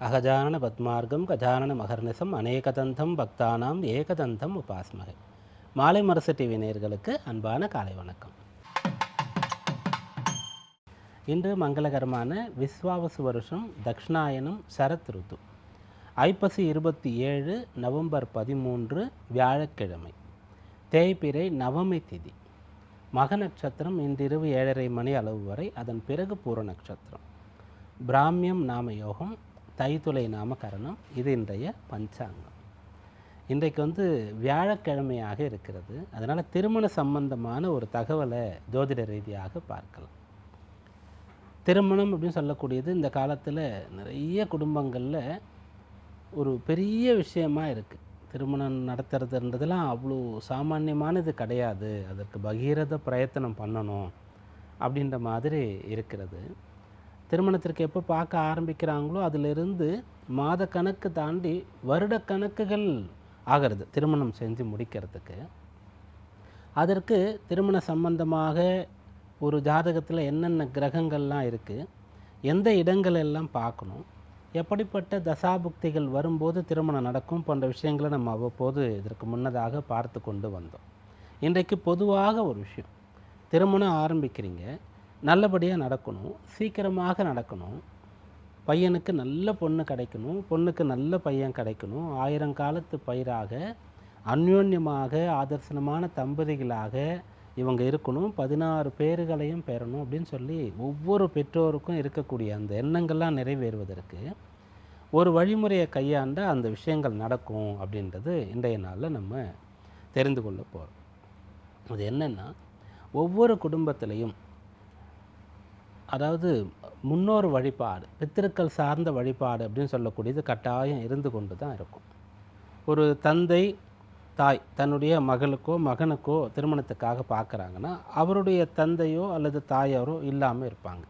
அகஜானன பத்மார்க்கம் கஜானன மகர்நிசம் அநேகதந்தம் பக்தானாம் ஏகதந்தம் உபாஸ்மகை மாலை மரசு டிவி நேர்களுக்கு அன்பான காலை வணக்கம். இன்று மங்களகரமான விஸ்வாவசு வருஷம் தக்ஷணாயனம் சரத் ருத்து ஐப்பசி இருபத்தி ஏழு நவம்பர் பதிமூன்று வியாழக்கிழமை. தேய்பிறை நவமி திதி. மக நட்சத்திரம் இன்றிரவு ஏழரை மணி அளவு வரை அதன் பிறகு பூர நட்சத்திரம். பிராமியம் நாம யோகம் தைத்துளை நாமகரணம் இது இன்றைய பஞ்சாங்கம். இன்றைக்கு வந்து வியாழக்கிழமையாக இருக்கிறது. அதனால் திருமண சம்பந்தமான ஒரு தகவலை ஜோதிட ரீதியாக பார்க்கலாம். திருமணம் அப்படின்னு சொல்லக்கூடியது இந்த காலத்தில் நிறைய குடும்பங்களில் ஒரு பெரிய விஷயமா இருக்குது திருமணம் நடத்துறதுன்றதெல்லாம் அவ்வளோ சாமானியமானது கிடையாது. அதற்கு பகீரத பிரயத்தனம் பண்ணணும் அப்படின்ற மாதிரி இருக்கிறது. திருமணத்திற்கு எப்போ பார்க்க ஆரம்பிக்கிறாங்களோ அதிலிருந்து மாத கணக்கு தாண்டி வருட கணக்குகள் ஆகிறது திருமணம் செஞ்சு முடிக்கிறதுக்கு. அதற்கு திருமண சம்பந்தமாக ஒரு ஜாதகத்தில் என்னென்ன கிரகங்கள்லாம் இருக்குது எந்த இடங்கள் எல்லாம் பார்க்கணும் எப்படிப்பட்ட தசாபுக்திகள் வரும்போது திருமணம் நடக்கும் போன்ற விஷயங்களை நம்ம அவ்வப்போது இதற்கு முன்னதாக பார்த்து கொண்டு வந்தோம். இன்றைக்கு பொதுவாக ஒரு விஷயம் திருமணம் ஆரம்பிக்கிறீங்க நல்லபடியாக நடக்கணும். சீக்கிரமாக நடக்கணும். பையனுக்கு நல்ல பொண்ணு கிடைக்கணும். பொண்ணுக்கு நல்ல பையன் கிடைக்கணும். ஆயிரம் காலத்து பயிராக அந்யோன்யமாக ஆதர்சனமான தம்பதிகளாக இவங்க இருக்கணும். பதினாறு பேர்களையும் பெறணும் அப்படின்னு சொல்லி ஒவ்வொரு பெற்றோருக்கும் இருக்கக்கூடிய அந்த எண்ணங்கள்லாம் நிறைவேறுவதற்கு ஒரு வழிமுறையை கையாண்ட அந்த விஷயங்கள் நடக்கும் அப்படின்றது இன்றைய நாளில் நம்ம தெரிந்து கொள்ள போகிறோம் அது என்னென்னா ஒவ்வொரு குடும்பத்திலையும் அதாவது முன்னோர் வழிபாடு பித்திருக்கள் சார்ந்த வழிபாடு அப்படின்னு சொல்லக்கூடியது கட்டாயம் இருந்து கொண்டு தான் இருக்கும். ஒரு தந்தை தாய் தன்னுடைய மகளுக்கோ மகனுக்கோ திருமணத்துக்காக பார்க்குறாங்கன்னா அவருடைய தந்தையோ அல்லது தாயாரோ இல்லாமல் இருப்பாங்க.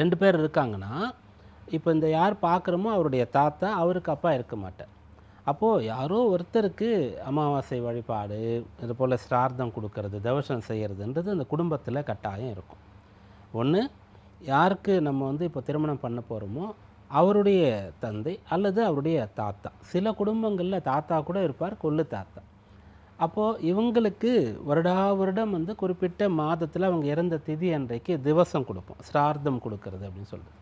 ரெண்டு பேர் இருக்காங்கன்னா இப்போ இந்த யார் பார்க்குறோமோ அவருடைய தாத்தா அவருக்கு அப்பா இருக்க மாட்டார். அப்போது யாரோ ஒருத்தருக்கு அமாவாசை வழிபாடு இது போல் சிரார்த்தம் கொடுக்கறது தவசம் செய்கிறதுன்றது அந்த குடும்பத்தில் கட்டாயம் இருக்கும். ஒன்று யாருக்கு நம்ம வந்து இப்போ திருமணம் பண்ண போகிறோமோ அவருடைய தந்தை அல்லது அவருடைய தாத்தா. சில குடும்பங்களில் தாத்தா கூட இருப்பார் கொள்ளு தாத்தா. அப்போது இவங்களுக்கு வருடா வருடம் வந்து குறிப்பிட்ட மாதத்தில் அவங்க இறந்த திதி அன்றைக்கு திவசம் கொடுப்போம். ஸ்ரார்த்தம் கொடுக்கறது அப்படின்னு சொல்கிறது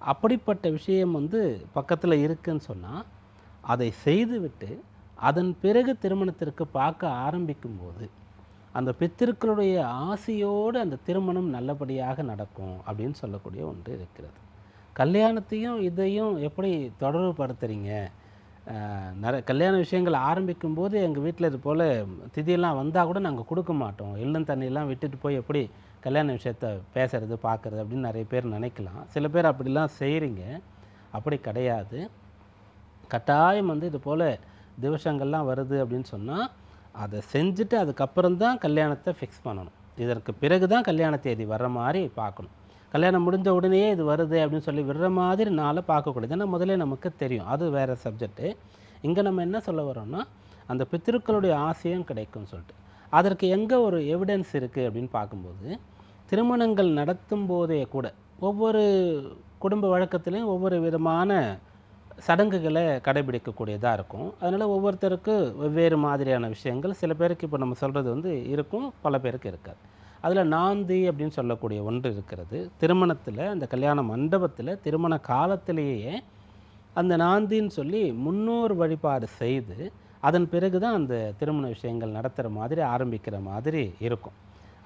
அப்படிப்பட்ட விஷயம் வந்து பக்கத்தில் இருக்குன்னு சொன்னால் அதை செய்துவிட்டு அதன் பிறகு திருமணத்திற்கு பார்க்க ஆரம்பிக்கும்போது அந்த பித்திருக்களுடைய ஆசையோடு அந்த திருமணம் நல்லபடியாக நடக்கும் அப்படின்னு சொல்லக்கூடிய ஒன்று இருக்கிறது. கல்யாணத்தையும் இதையும் எப்படி தொடர்புபடுத்துகிறீங்க நிறைய கல்யாண விஷயங்கள் ஆரம்பிக்கும் போது எங்கள் வீட்டில் இது போல் திதியெல்லாம் வந்தால் கூட நாங்கள் கொடுக்க மாட்டோம். இல்லம் தண்ணியெல்லாம் விட்டுட்டு போய் எப்படி கல்யாண விஷயத்த பேசுகிறது பார்க்குறது அப்படின்னு நிறைய பேர் நினைக்கலாம். சில பேர் அப்படிலாம் செய்கிறீங்க அப்படி கிடையாது. கட்டாயம் வந்து இது போல் திவசங்கள்லாம் வருது அப்படின்னு சொன்னால் அதை செஞ்சுட்டு அதுக்கப்புறம் தான் கல்யாணத்தை ஃபிக்ஸ் பண்ணணும். இதற்கு பிறகு தான் கல்யாண தேதி வர்ற மாதிரி பார்க்கணும். கல்யாணம் முடிஞ்ச உடனேயே இது வருது அப்படின்னு சொல்லி விடுற மாதிரி நாளை பார்க்கக்கூடாது. ஏன்னா முதல்ல நமக்கு தெரியும். அது வேறு சப்ஜெக்ட்டு இங்கே நம்ம என்ன சொல்ல வரோம்னா அந்த பித்திருக்களுடைய ஆசையும் கிடைக்கும்னு சொல்லிட்டு. அதற்கு எங்கே ஒரு எவிடன்ஸ் இருக்குது அப்படின்னு பார்க்கும்போது திருமணங்கள் நடத்தும் போதே கூட ஒவ்வொரு குடும்ப வழக்கத்துலேயும் ஒவ்வொரு விதமான சடங்குகளை கடைபிடிக்கக்கூடியதாக இருக்கும். அதனால் ஒவ்வொருத்தருக்கு வெவ்வேறு மாதிரியான விஷயங்கள் சில பேருக்கு இப்போ நம்ம சொல்கிறது வந்து இருக்கும் பல பேருக்கு இருக்காது. அதில் நாந்தி அப்படின்னு சொல்லக்கூடிய ஒன்று இருக்கிறது. திருமணத்தில் அந்த கல்யாண மண்டபத்தில் திருமண காலத்திலேயே அந்த நாந்தின்னு சொல்லி முன்னோர் வழிபாடு செய்து அதன் பிறகு தான் அந்த திருமண விஷயங்கள் நடத்துகிற மாதிரி ஆரம்பிக்கிற மாதிரி இருக்கும்.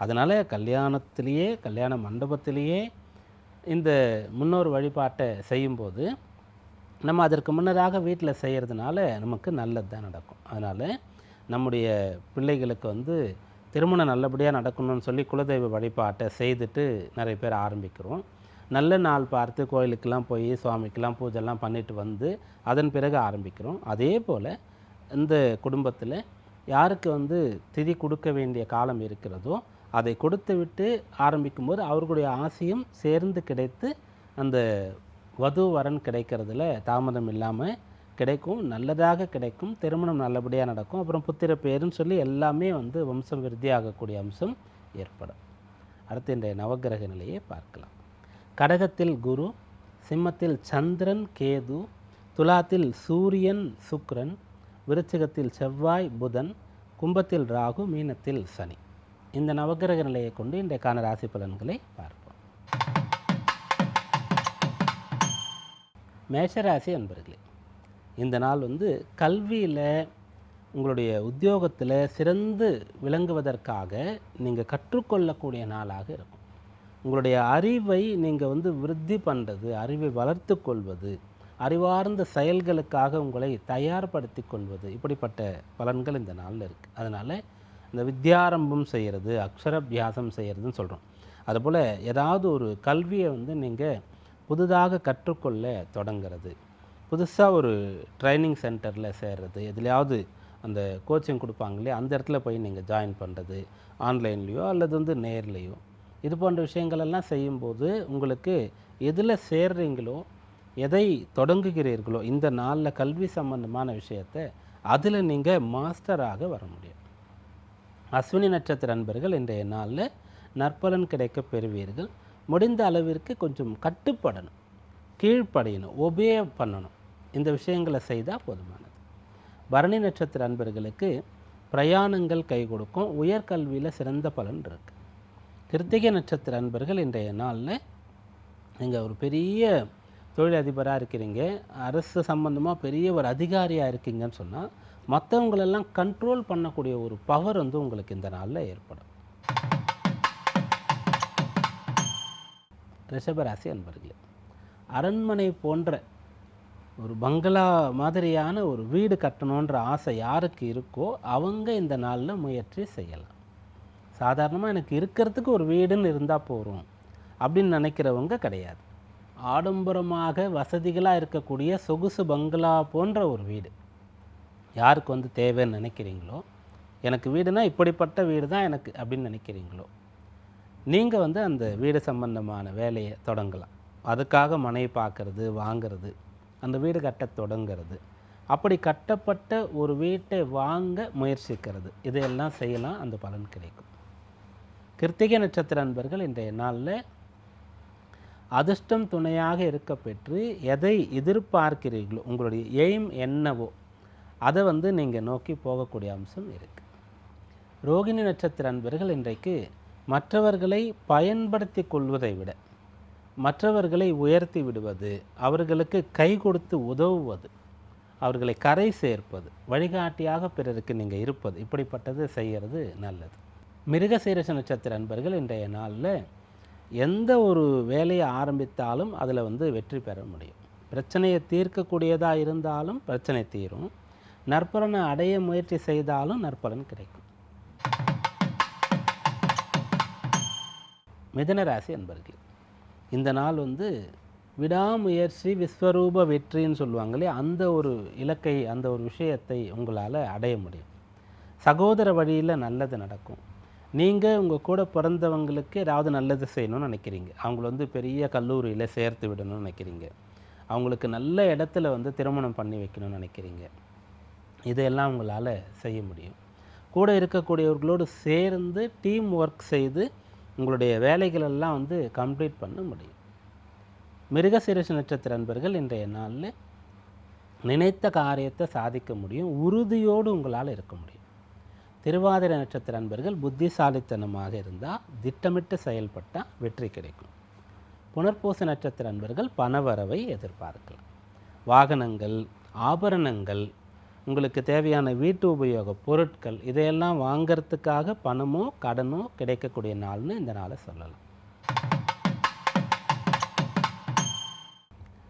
அதனால் கல்யாணத்திலேயே கல்யாண மண்டபத்திலேயே இந்த முன்னோர் வழிபாட்டை செய்யும்போது நம்ம அதற்கு முன்னதாக வீட்டில் செய்கிறதுனால நமக்கு நல்லது தான் நடக்கும். அதனால் நம்முடைய பிள்ளைகளுக்கு வந்து திருமணம் நல்லபடியாக நடக்கணும்னு சொல்லி குலதெய்வ வழிபாட்டை செய்துட்டு நிறைய பேர் ஆரம்பிக்கிறோம். நல்ல நாள் பார்த்து கோயிலுக்கெல்லாம் போய் சுவாமிக்கெல்லாம் பூஜைலாம் பண்ணிட்டு வந்து அதன் பிறகு ஆரம்பிக்கிறோம். அதே போல் இந்த குடும்பத்தில் யாருக்கு வந்து திதி கொடுக்க வேண்டிய காலம் இருக்கிறதோ அதை கொடுத்து விட்டு ஆரம்பிக்கும்போது அவர்களுடைய ஆசையும் சேர்ந்து கிடைத்து அந்த வது வரன் கிடைக்கிறதுல தாமதம் இல்லாமல் கிடைக்கும் நல்லதாக கிடைக்கும் திருமணம் நல்லபடியாக நடக்கும். அப்புறம் புத்திர பேருன்னு சொல்லி எல்லாமே வந்து வம்சம் விருத்தியாகக்கூடிய அம்சம் ஏற்படும். அடுத்து இன்றைய நவக்கிரக நிலையை பார்க்கலாம். கடகத்தில் குரு சிம்மத்தில் சந்திரன் கேது துலாத்தில் சூரியன் சுக்ரன் விருச்சிகத்தில் செவ்வாய் புதன் கும்பத்தில் ராகு மீனத்தில் சனி. இந்த நவகிரக நிலையை கொண்டு இன்றைக்கான ராசி பலன்களை பார்ப்போம் மேஷராசி அன்பர்களே இந்த நாள் வந்து கல்வியில் உங்களுடைய உத்தியோகத்தில் சிறந்து விளங்குவதற்காக நீங்கள் கற்றுக்கொள்ளக்கூடிய நாளாக இருக்கும். உங்களுடைய அறிவை நீங்கள் வந்து விருத்தி பண்ணுறது அறிவை வளர்த்து கொள்வது அறிவார்ந்த செயல்களுக்காக உங்களை தயார்படுத்தி கொள்வது இப்படிப்பட்ட பலன்கள் இந்த நாளில் இருக்குது அதனால் இந்த வித்யாரம்பம் செய்கிறது அக்ஷரபியாசம் செய்கிறதுன்னு சொல்கிறோம் அதுபோல் ஏதாவது ஒரு கல்வியை வந்து நீங்கள் புதிதாக கற்றுக்கொள்ள தொடங்கிறது. புதுசாக ஒரு ட்ரைனிங் சென்டரில் சேர்றது. எதுலையாவது அந்த கோச்சிங் கொடுப்பாங்களே அந்த இடத்துல போய் நீங்கள் ஜாயின் பண்ணுறது ஆன்லைன்லேயோ அல்லது வந்து நேர்லேயோ. இது போன்ற விஷயங்களெல்லாம் செய்யும்போது உங்களுக்கு எதில் சேர்றீங்களோ எதை தொடங்குகிறீர்களோ இந்த நாளில் கல்வி சம்பந்தமான விஷயத்தை அதில் நீங்கள் மாஸ்டராக வர முடியும். அஸ்வினி நட்சத்திர அன்பர்கள் இன்றைய நாளில் நற்பலன் கிடைக்க பெறுவீர்கள். முடிந்த அளவிற்கு கொஞ்சம் கட்டுப்படணும் கீழ்ப்படையணும் ஒபே பண்ணணும். இந்த விஷயங்களை செய்தால் போதுமானது. பரணி நட்சத்திர அன்பர்களுக்கு பிரயாணங்கள் கை கொடுக்கும் உயர்கல்வியில் சிறந்த பலன் இருக்குது கிருத்திகை நட்சத்திர அன்பர்கள் இன்றைய நாளில் நீங்கள் ஒரு பெரிய தொழிலதிபராக இருக்கிறீங்க அரசு சம்மந்தமாக பெரிய ஒரு அதிகாரியாக இருக்கீங்கன்னு சொன்னால் மற்றவங்களெல்லாம் கண்ட்ரோல் பண்ணக்கூடிய ஒரு பவர் வந்து உங்களுக்கு இந்த நாளில் ஏற்படும். ரிஷபராசி அன்பர்களே அரண்மனை போன்ற ஒரு பங்களா மாதிரியான ஒரு வீடு கட்டணுன்ற ஆசை யாருக்கு இருக்கோ அவங்க இந்த நாளில் முயற்சி செய்யலாம். சாதாரணமாக எனக்கு இருக்கிறதுக்கு ஒரு வீடுன்னு இருந்தால் போகிறோம் அப்படின்னு நினைக்கிறவங்க கிடையாது. ஆடம்பரமாக வசதிகளாக இருக்கக்கூடிய சொகுசு பங்களா போன்ற ஒரு வீடு. யாருக்கு வந்து தேவைன்னு நினைக்கிறீங்களோ எனக்கு வீடுனா இப்படிப்பட்ட வீடு தான் எனக்கு அப்படின்னு நினைக்கிறீங்களோ நீங்கள் வந்து அந்த வீடு சம்பந்தமான வேலையை தொடங்கலாம். அதுக்காக மனை பார்க்குறது வாங்கிறது அந்த வீடு கட்ட தொடங்கிறது. அப்படி கட்டப்பட்ட ஒரு வீட்டை வாங்க முயற்சிக்கிறது. இதையெல்லாம் செய்யலாம் அந்த பலன் கிடைக்கும். கிருத்திகை நட்சத்திர அன்பர்கள் இன்றைய நாளில் அதிர்ஷ்டம் துணையாக இருக்க பெற்று எதை எதிர்பார்க்கிறீர்களோ உங்களுடைய எய்ம் என்னவோ அதை வந்து நீங்கள் நோக்கி போகக்கூடிய அம்சம் இருக்குது ரோகிணி நட்சத்திர அன்பர்கள் இன்றைக்கு மற்றவர்களை பயன்படுத்தி கொள்வதை விட மற்றவர்களை உயர்த்தி விடுவது அவர்களுக்கு கை கொடுத்து உதவுவது அவர்களை கரை சேர்ப்பது வழிகாட்டியாக பிறருக்கு நீங்கள் இருப்பது இப்படிப்பட்டது செய்கிறது நல்லது. மிருகசீரச நட்சத்திர அன்பர்கள் இன்றைய நாளில் எந்த ஒரு வேலையை ஆரம்பித்தாலும் அதில் வந்து வெற்றி பெற முடியும். பிரச்சனையை தீர்க்கக்கூடியதாக இருந்தாலும் பிரச்சனை தீரும். நற்பலனை அடைய முயற்சி செய்தாலும் நற்பலன் கிடைக்கும். மிதன ராசி அன்பர்கள் இந்த நாள் வந்து விடாமுயற்சி விஸ்வரூப வெற்றின்னு சொல்லுவாங்களே அந்த ஒரு இலக்கை அந்த ஒரு விஷயத்தை உங்களால் அடைய முடியும். சகோதர வழியில் நல்லது நடக்கும். நீங்கள் உங்கள் கூட பிறந்தவங்களுக்கு ஏதாவது நல்லது செய்யணும்னு நினைக்கிறீங்க. அவங்கள வந்து பெரிய கல்லூரியில் சேர்த்து விடணும்னு நினைக்கிறீங்க. அவங்களுக்கு நல்ல இடத்துல வந்து திருமணம் பண்ணி வைக்கணும்னு நினைக்கிறீங்க. இதையெல்லாம் உங்களால் செய்ய முடியும். கூட இருக்கக்கூடியவர்களோடு சேர்ந்து டீம் ஒர்க் செய்து உங்களுடைய வேலைகளெல்லாம் வந்து கம்ப்ளீட் பண்ண முடியும். மிருகசீரிஷ நட்சத்திர அன்பர்கள் இன்றைய நாளில் நினைத்த காரியத்தை சாதிக்க முடியும் உறுதியோடு உங்களால் இருக்க முடியும். திருவாதிரை நட்சத்திர அன்பர்கள் புத்திசாலித்தனமாக இருந்தால் திட்டமிட்டு செயல்பட்டால் வெற்றி கிடைக்கும். புனர்பூச நட்சத்திர அன்பர்கள் பணவரவை எதிர்பார்க்கலாம். வாகனங்கள் ஆபரணங்கள் உங்களுக்கு தேவையான வீட்டு உபயோக பொருட்கள் இதையெல்லாம் வாங்கிறதுக்காக பணமோ கடனோ கிடைக்கக்கூடிய நாள்னு இந்த நாளை சொல்லலாம்.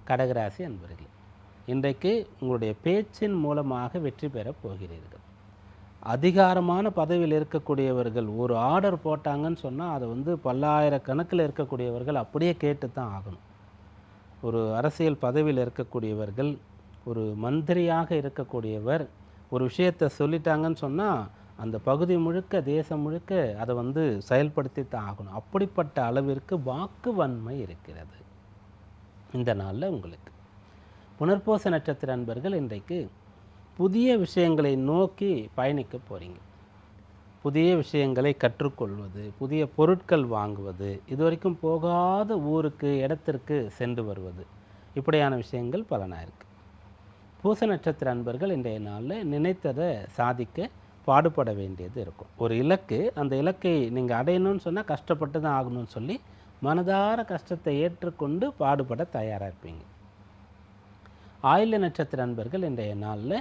கடகராசி அன்பர்களே இன்றைக்கு உங்களுடைய பேச்சின் மூலமாக வெற்றி பெறப் போகிறீர்கள். அதிகாரமான பதவியில் இருக்கக்கூடியவர்கள் ஒரு ஆர்டர் போட்டாங்கன்னு சொன்னால் அதை வந்து பல்லாயிரக்கணக்கில் இருக்கக்கூடியவர்கள் அப்படியே கேட்டு தான் ஆகணும். ஒரு அரசியல் பதவியில் இருக்கக்கூடியவர்கள் ஒரு மந்திரியாக இருக்கக்கூடியவர் ஒரு விஷயத்தை சொல்லிட்டாங்கன்னு சொன்னால் அந்த பகுதி முழுக்க தேசம் முழுக்க அதை வந்து செயல்படுத்தி தான் ஆகணும். அப்படிப்பட்ட அளவிற்கு வாக்கு வன்மை இருக்கிறது. இந்த நாளில் உங்களுக்கு. புனர்பூச நட்சத்திர அன்பர்கள் இன்றைக்கு புதிய விஷயங்களை நோக்கி பயணிக்க போகிறீங்க புதிய விஷயங்களை கற்றுக்கொள்வது புதிய பொருட்கள் வாங்குவது இதுவரைக்கும் போகாத ஊருக்கு இடத்திற்கு சென்று வருவது. இப்படியான விஷயங்கள் பலனாக இருக்குது பூச நட்சத்திர அன்பர்கள் இன்றைய நாளில் நினைத்ததை சாதிக்க பாடுபட வேண்டியது இருக்கும். ஒரு இலக்கு அந்த இலக்கை நீங்கள் அடையணும்னு சொன்னால் கஷ்டப்பட்டு தான் ஆகணும்னு சொல்லி மனதார கஷ்டத்தை ஏற்றுக்கொண்டு பாடுபட தயாராக இருப்பீங்க. ஆயில்ய நட்சத்திர அன்பர்கள் இன்றைய நாளில்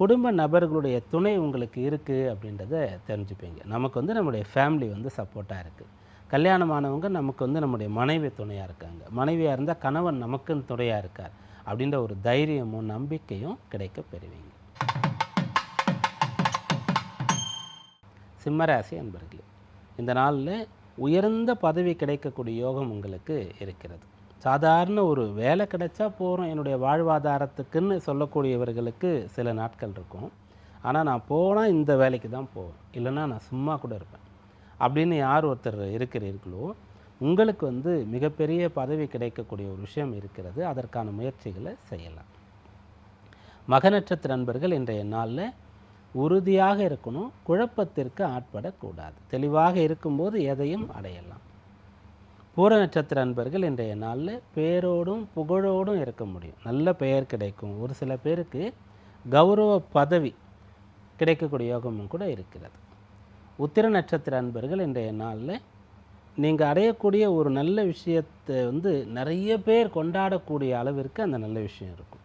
குடும்ப நபர்களுடைய துணை உங்களுக்கு இருக்குது அப்படின்றத தெரிஞ்சுப்பீங்க. நமக்கு வந்து நம்முடைய ஃபேமிலி வந்து சப்போர்ட்டாக இருக்குது கல்யாணமானவங்க நமக்கு வந்து நம்முடைய மனைவி துணையாக இருக்காங்க. மனைவியாக இருந்தால் கணவன் நமக்குன்னு துணையாக இருக்கார். அப்படின்ற ஒரு தைரியமும் நம்பிக்கையும் கிடைக்க பெறுவீங்க. சிம்மராசி அன்பர்களே இந்த நாளில் உயர்ந்த பதவி கிடைக்கக்கூடிய யோகம் உங்களுக்கு இருக்கிறது. சாதாரண ஒரு வேலை கிடைச்சா போகிறோம் என்னுடைய வாழ்வாதாரத்துக்குன்னு சொல்லக்கூடியவர்களுக்கு சில நாட்கள் இருக்கும். ஆனால் நான் போனால் இந்த வேலைக்கு தான் போவேன். இல்லைன்னா நான் சும்மா கூட இருப்பேன். அப்படின்னு யார் ஒருத்தர் இருக்கிறீர்களோ உங்களுக்கு வந்து மிகப்பெரிய பதவி கிடைக்கக்கூடிய ஒரு விஷயம் இருக்கிறது. அதற்கான முயற்சிகளை செய்யலாம். மக நட்சத்திர நண்பர்கள் இன்றைய நாளில் உறுதியாக இருக்கணும். குழப்பத்திற்கு ஆட்படக்கூடாது. தெளிவாக இருக்கும்போது எதையும் அடையலாம். பூர நட்சத்திர அன்பர்கள் இன்றைய நாளில் பேரோடும் புகழோடும் இருக்க முடியும். நல்ல பெயர் கிடைக்கும். ஒரு சில பேருக்கு கௌரவ பதவி கிடைக்கக்கூடிய யோகமும் கூட இருக்கிறது. உத்திர நட்சத்திர அன்பர்கள் இன்றைய நாளில் நீங்கள் அடையக்கூடிய ஒரு நல்ல விஷயத்தை வந்து நிறைய பேர் கொண்டாடக்கூடிய அளவிற்கு அந்த நல்ல விஷயம் இருக்கும்.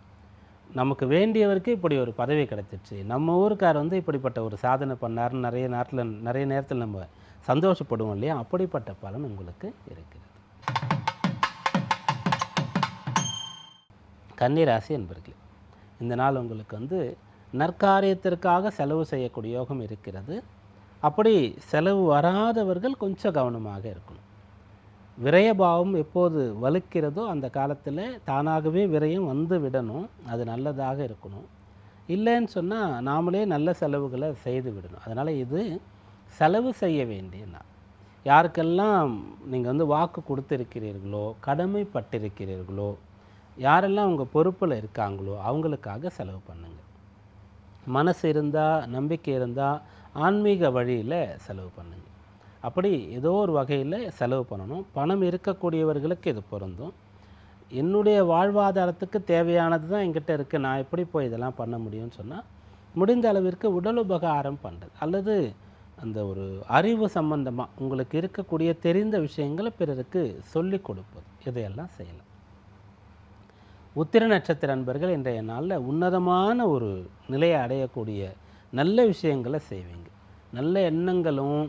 நமக்கு வேண்டியவருக்கு இப்படி ஒரு பதவி கிடைச்சிருச்சு. நம்ம ஊருக்கார் வந்து இப்படிப்பட்ட ஒரு சாதனை பண்ணார்னு நிறைய நேரத்தில் நிறைய நேரத்தில் நம்ம சந்தோஷப்படுவோம் இல்லையா? அப்படிப்பட்ட பலன் உங்களுக்கு இருக்கிறது. கன்னிராசி என்பர்களே இந்த நாள் உங்களுக்கு வந்து நற்காரியத்திற்காக செலவு செய்யக்கூடிய யோகம் இருக்கிறது. அப்படி செலவு வராதவர்கள் கொஞ்சம் கவனமாக இருக்கணும். விரயபாவம் எப்போது வலுக்கிறதோ அந்த காலத்தில் தானாகவே விரயம் வந்து விடணும். அது நல்லதாக இருக்கணும். இல்லைன்னு சொன்னால் நாமளே நல்ல செலவுகளை செய்து விடணும். அதனால் இது செலவு செய்ய வேண்டிய நாள் யாருக்கெல்லாம் நீங்கள் வந்து வாக்கு கொடுத்துருக்கிறீர்களோ கடமைப்பட்டிருக்கிறீர்களோ யாரெல்லாம் உங்கள் பொறுப்பில் இருக்காங்களோ அவங்களுக்காக செலவு பண்ணுங்கள் மனசு இருந்தால் நம்பிக்கை இருந்தால் ஆன்மீக வழியில் செலவு பண்ணுங்கள் அப்படி ஏதோ ஒரு வகையில் செலவு பண்ணணும். பணம் இருக்கக்கூடியவர்களுக்கு இது பொருந்தும். என்னுடைய வாழ்வாதாரத்துக்கு தேவையானது தான் என்கிட்ட இருக்குது நான் எப்படி போய் இதெல்லாம் பண்ண முடியும்னு சொன்னால் முடிந்த அளவிற்கு உடல் உபகாரம் பண்ணுறது அல்லது அந்த ஒரு அறிவு சம்பந்தமாக உங்களுக்கு இருக்கக்கூடிய தெரிந்த விஷயங்களை பிறருக்கு சொல்லிக் கொடுப்பது. இதையெல்லாம் செய்யலாம். உத்திர நட்சத்திர அன்பர்கள் இன்றைய நாளில் உன்னதமான ஒரு நிலையை அடையக்கூடிய நல்ல விஷயங்களை செய்வீங்க. நல்ல எண்ணங்களும்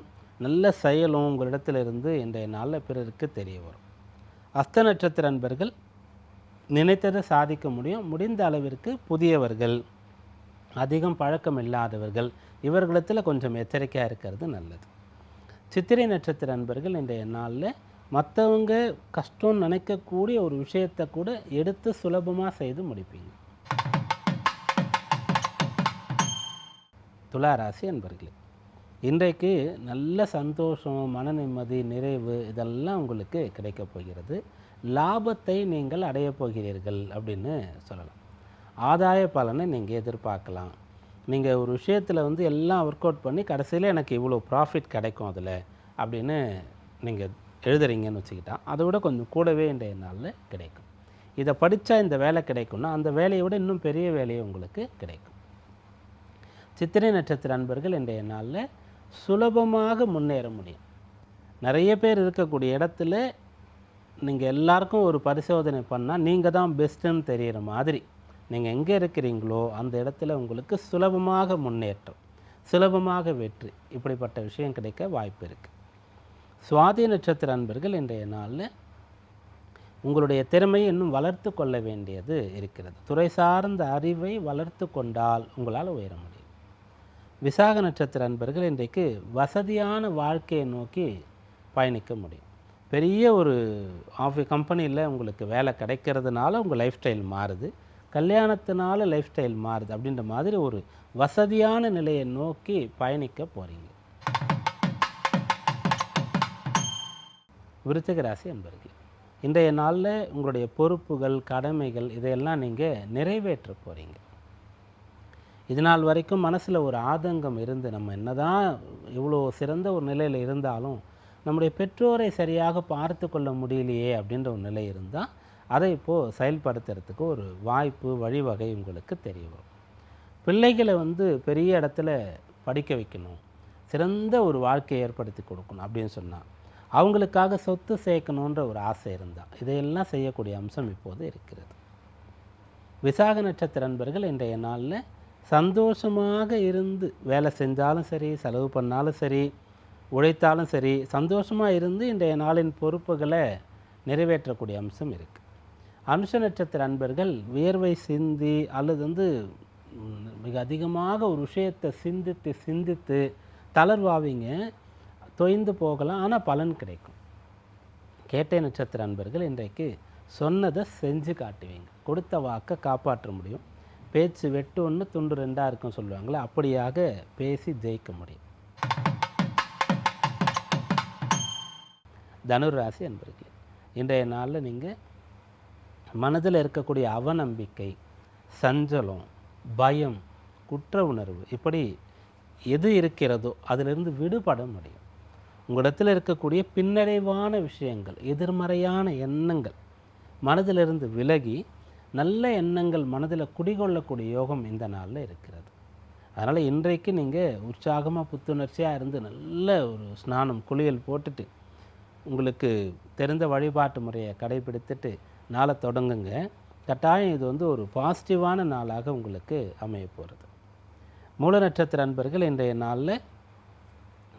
நல்ல செயலும் உங்களிடத்திலிருந்து இன்றைய நாளில் பிறருக்கு தெரிய வரும். அஸ்த நட்சத்திர அன்பர்கள் நினைத்ததை சாதிக்க முடியும். முடிந்த அளவிற்கு புதியவர்கள் அதிகம் பழக்கம் இல்லாதவர்கள் இவர்களிடத்தில் கொஞ்சம் எச்சரிக்கையாக இருக்கிறது நல்லது. சித்திரை நட்சத்திர அன்பர்கள் இன்றைய நாளில் மற்றவங்க கஷ்டம்னு நினைக்கக்கூடிய ஒரு விஷயத்தை கூட எடுத்து சுலபமாக செய்து முடிப்பீங்க. துளாராசி அன்பர்களே இன்றைக்கு நல்ல சந்தோஷம் மன நிம்மதி நிறைவு இதெல்லாம் உங்களுக்கு கிடைக்கப் போகிறது. லாபத்தை நீங்கள் அடையப் போகிறீர்கள் அப்படின்னு சொல்லலாம். ஆதாய பலனை நீங்கள் எதிர்பார்க்கலாம். நீங்கள் ஒரு விஷயத்தில் வந்து எல்லாம் ஒர்க் அவுட் பண்ணி கடைசியில் எனக்கு இவ்வளோ ப்ராஃபிட் கிடைக்கும் அதில் அப்படின்னு நீங்கள் எழுதுறீங்கன்னு வச்சுக்கிட்டா அதை விட கொஞ்சம் கூடவே இன்றைய நாளில் கிடைக்கும். இதை படித்தா இந்த வேலை கிடைக்கும்னா அந்த வேலையை விட இன்னும் பெரிய வேலையை உங்களுக்கு கிடைக்கும். சித்திரை நட்சத்திர அன்பர்கள் இன்றைய நாளில் சுலபமாக முன்னேற முடியும். நிறைய பேர் இருக்கக்கூடிய இடத்துல நீங்கள் எல்லாருக்கும் ஒரு பரிசோதனை பண்ணால் நீங்கள் தான் பெஸ்ட்டுன்னு தெரிகிற மாதிரி நீங்கள் எங்கே இருக்கிறீங்களோ அந்த இடத்துல உங்களுக்கு சுலபமாக முன்னேற்றம் சுலபமாக வெற்றி இப்படிப்பட்ட விஷயம் கிடைக்க வாய்ப்பு இருக்குது சுவாதி நட்சத்திர அன்பர்கள் இன்றைய நாளில் உங்களுடைய திறமையை இன்னும் வளர்த்து கொள்ள வேண்டியது இருக்கிறது. துறை சார்ந்த அறிவை வளர்த்து கொண்டால் உங்களால் உயர முடியும். விசாக நட்சத்திர அன்பர்கள் இன்றைக்கு வசதியான வாழ்க்கையை நோக்கி பயணிக்க முடியும். பெரிய ஒரு ஆஃபி கம்பெனியில் உங்களுக்கு வேலை கிடைக்கிறதுனால உங்கள் லைஃப் ஸ்டைல் மாறுது. கல்யாணத்தினால லைஃப் ஸ்டைல் மாறுது அப்படின்ற மாதிரி ஒரு வசதியான நிலையை நோக்கி பயணிக்க போகிறீங்க விருச்சிக ராசி அன்பர்கள் இன்றைய நாளில் உங்களுடைய பொறுப்புகள் கடமைகள் இதையெல்லாம் நீங்கள் நிறைவேற்ற போகிறீங்க இது நாள் வரைக்கும் மனசில் ஒரு ஆதங்கம் இருந்து நம்ம என்னதான் இவ்வளோ சிறந்த ஒரு நிலையில் இருந்தாலும் நம்முடைய பெற்றோரை சரியாக பார்த்து கொள்ள முடியலையே அப்படின்ற ஒரு நிலை இருந்தால் அதை இப்போது செயல்படுத்துறதுக்கு ஒரு வாய்ப்பு வழிவகை உங்களுக்கு தெரிய வரும். பிள்ளைகளை வந்து பெரிய இடத்துல படிக்க வைக்கணும். சிறந்த ஒரு வாழ்க்கையை ஏற்படுத்தி கொடுக்கணும் அப்படின்னு சொன்னால் அவங்களுக்காக சொத்து சேர்க்கணுன்ற ஒரு ஆசை இருந்தால் இதையெல்லாம் செய்யக்கூடிய அம்சம் இப்போது இருக்கிறது. விசாக நட்சத்திர நண்பர்கள் இன்றைய நாளில் சந்தோஷமாக இருந்து வேலை செஞ்சாலும் சரி செலவு பண்ணாலும் சரி உழைத்தாலும் சரி சந்தோஷமாக இருந்து இன்றைய நாளின் பொறுப்புகளை நிறைவேற்றக்கூடிய அம்சம் இருக்குது அனுஷ நட்சத்திர அன்பர்கள் வியர்வை சிந்தி அல்லது வந்து மிக அதிகமாக ஒரு விஷயத்தை சிந்தித்து சிந்தித்து தளர்வாவீங்க. தொய்ந்து போகலாம் ஆனால் பலன் கிடைக்கும். கேட்டை நட்சத்திர அன்பர்கள் இன்றைக்கு சொன்னதை செஞ்சு காட்டுவீங்க. கொடுத்த வாக்கை காப்பாற்ற முடியும். பேச்சு வெட்டு ஒன்று துண்டு ரெண்டாக இருக்கும் சொல்லுவாங்களே அப்படியாக பேசி ஜெயிக்க முடியும். தனுராசி என்பருக்கு இன்றைய நாளில் நீங்கள் மனதில் இருக்கக்கூடிய அவநம்பிக்கை சஞ்சலம் பயம் குற்ற உணர்வு இப்படி எது இருக்கிறதோ அதிலிருந்து விடுபட முடியும். உங்களிடத்தில் இருக்கக்கூடிய பின்னடைவான விஷயங்கள் எதிர்மறையான எண்ணங்கள் மனதிலிருந்து விலகி நல்ல எண்ணங்கள் மனதில் குடிகொள்ளக்கூடிய யோகம் இந்த நாளில் இருக்கிறது. அதனால் இன்றைக்கு நீங்கள் உற்சாகமாக புத்துணர்ச்சியாக இருந்து நல்ல ஒரு ஸ்நானம் குளியல் போட்டுட்டு உங்களுக்கு தெரிந்த வழிபாட்டு முறையை கடைபிடித்துட்டு நாளை தொடங்குங்க. கட்டாயம் இது வந்து ஒரு பாசிட்டிவான நாளாக உங்களுக்கு அமைய போகிறது. மூல நட்சத்திர அன்பர்கள் இன்றைய நாளில்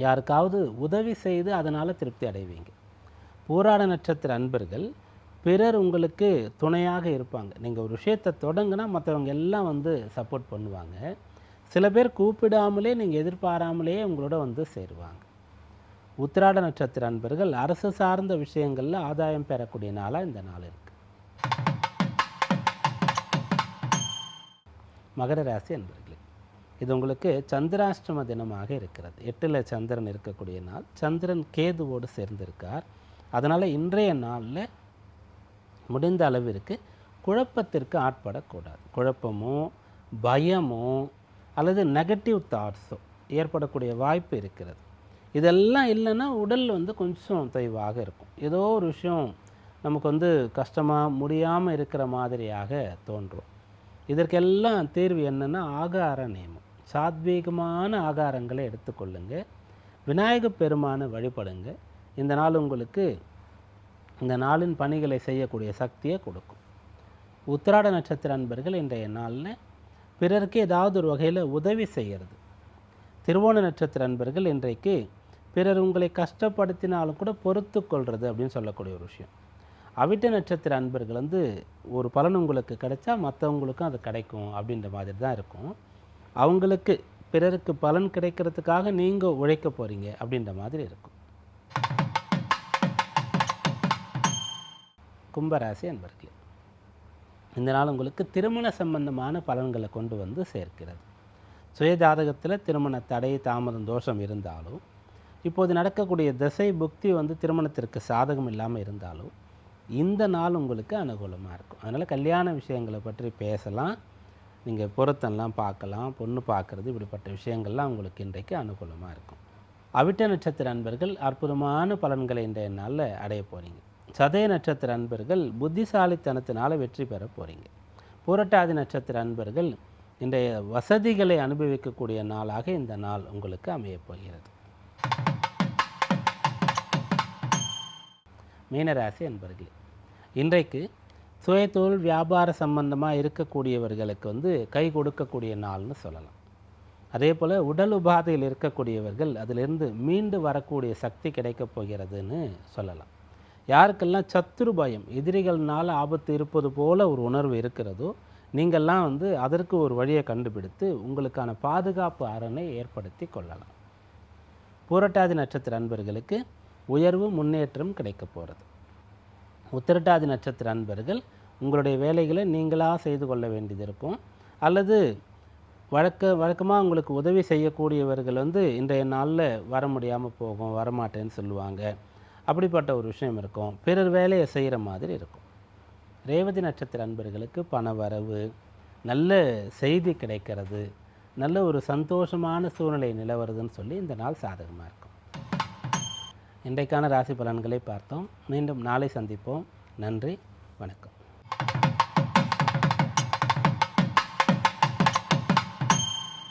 யாருக்காவது உதவி செய்து அதனால் திருப்தி அடைவீங்க. பூராட நட்சத்திர அன்பர்கள் பிறர் உங்களுக்கு துணையாக இருப்பாங்க. நீங்கள் ஒரு விஷயத்தை தொடங்கினா மற்றவங்க எல்லாம் வந்து சப்போர்ட் பண்ணுவாங்க. சில பேர் கூப்பிடாமலே நீங்கள் எதிர்பாராமலே உங்களோட வந்து சேருவாங்க. உத்திராட நட்சத்திர அன்பர்கள் அரசு சார்ந்த விஷயங்களில் ஆதாயம் பெறக்கூடிய நாளாக இந்த நாள் இருக்குது மகர ராசி அன்பர்களே இது உங்களுக்கு சந்திராஷ்டம தினமாக இருக்கிறது. எட்டில் சந்திரன் இருக்கக்கூடிய நாள். சந்திரன் கேதுவோடு சேர்ந்திருக்கார். அதனால் இன்றைய நாளில் முடிந்த அளவிற்கு குழப்பத்திற்கு ஆட்படக்கூடாது. குழப்பமோ பயமோ அல்லது நெகட்டிவ் தாட்ஸோ ஏற்படக்கூடிய வாய்ப்பு இருக்கிறது. இதெல்லாம் இல்லைன்னா உடல் வந்து கொஞ்சம் தொய்வாக இருக்கும். ஏதோ ஒரு விஷயம் நமக்கு வந்து கஷ்டமாக முடியாமல் இருக்கிற மாதிரியாக தோன்றும். இதற்கெல்லாம் தீர்வு என்னென்னா ஆகார நியமம். சாத்வீகமான ஆகாரங்களை எடுத்துக்கொள்ளுங்க. விநாயகப் பெருமானை வழிபடுங்க. இந்த நாள் உங்களுக்கு இந்த நாளின் பணிகளை செய்யக்கூடிய சக்தியை கொடுக்கும். உத்திராட நட்சத்திர அன்பர்கள் இன்றைய நாளில் பிறருக்கு ஏதாவது ஒரு வகையில் உதவி செய்கிறது திருவோண நட்சத்திர அன்பர்கள் இன்றைக்கு பிறர் உங்களை கஷ்டப்படுத்தினாலும் கூட பொறுத்து கொள்வது அப்படின்னு சொல்லக்கூடிய ஒரு விஷயம். அவிட்ட நட்சத்திர அன்பர்கள் வந்து ஒரு பலன் உங்களுக்கு கிடைச்சா மற்றவங்களுக்கும் அது கிடைக்கும் அப்படின்ற மாதிரி தான் இருக்கும். அவங்களுக்கு பிறருக்கு பலன் கிடைக்கிறதுக்காக நீங்கள் உழைக்க போகிறீங்க அப்படின்ற மாதிரி இருக்கும். கும்பராசி அன்பர்களே இந்த நாள் உங்களுக்கு திருமண சம்பந்தமான பலன்களை கொண்டு வந்து சேர்க்கிறது. சுயஜாதகத்தில் திருமண தடை தாமதம் தோஷம் இருந்தாலும் இப்போது நடக்கக்கூடிய திசை புக்தி வந்து திருமணத்திற்கு சாதகம் இல்லாமல் இருந்தாலும் இந்த நாள் உங்களுக்கு அனுகூலமாக இருக்கும். அதனால் கல்யாண விஷயங்களை பற்றி பேசலாம். நீங்கள் பொருத்தம்லாம் பார்க்கலாம். பொண்ணு பார்க்குறது இப்படிப்பட்ட விஷயங்கள்லாம் உங்களுக்கு இன்றைக்கு அனுகூலமாக இருக்கும். அவிட்ட நட்சத்திர அன்பர்கள் அற்புதமான பலன்களை இன்றைய நாளில் அடைய போகிறீங்க சதய நட்சத்திர அன்பர்கள் புத்திசாலித்தனத்தினால் வெற்றி பெற போகிறீங்க பூரட்டாதி நட்சத்திர அன்பர்கள் இன்றைய வசதிகளை அனுபவிக்கக்கூடிய நாளாக இந்த நாள் உங்களுக்கு அமையப் போகிறது. மீனராசி அன்பர்களே இன்றைக்கு சுயத்தொழில் வியாபார சம்பந்தமாக இருக்கக்கூடியவர்களுக்கு வந்து கை கொடுக்கக்கூடிய நாள்னு சொல்லலாம். அதே போல் உடல் உபாதையில் இருக்கக்கூடியவர்கள் அதிலிருந்து மீண்டு வரக்கூடிய சக்தி கிடைக்கப் போகிறதுன்னு சொல்லலாம். யாருக்கெல்லாம் சத்துரு பயம் எதிரிகள்னால ஆபத்து இருப்பது போல ஒரு உணர்வு இருக்கிறதோ நீங்கள்லாம் வந்து அதற்கு ஒரு வழியை கண்டுபிடித்து உங்களுக்கான பாதுகாப்பு அரணை ஏற்படுத்தி கொள்ளலாம். பூரட்டாதி நட்சத்திர அன்பர்களுக்கு உயர்வு முன்னேற்றம் கிடைக்க போகிறது உத்திரட்டாதி நட்சத்திர அன்பர்கள் உங்களுடைய வேலைகளை நீங்களாக செய்து கொள்ள வேண்டியது இருக்கும். அல்லது வழக்க வழக்கமாக உங்களுக்கு உதவி செய்யக்கூடியவர்கள் வந்து இன்றைய நாளில் வர முடியாமல் போகும் வரமாட்டேன்னு சொல்லுவாங்க. அப்படிப்பட்ட ஒரு விஷயம் இருக்கும். பிறர் வேலையை செய்கிற மாதிரி இருக்கும். ரேவதி நட்சத்திர அன்பர்களுக்கு பண வரவு நல்ல செய்தி கிடைக்கிறது நல்ல ஒரு சந்தோஷமான சூழ்நிலை நிலவருதுன்னு சொல்லி இந்த நாள் சாதகமாக இருக்கும். இன்றைக்கான ராசி பலன்களை பார்த்தோம். மீண்டும் நாளை சந்திப்போம். நன்றி வணக்கம்.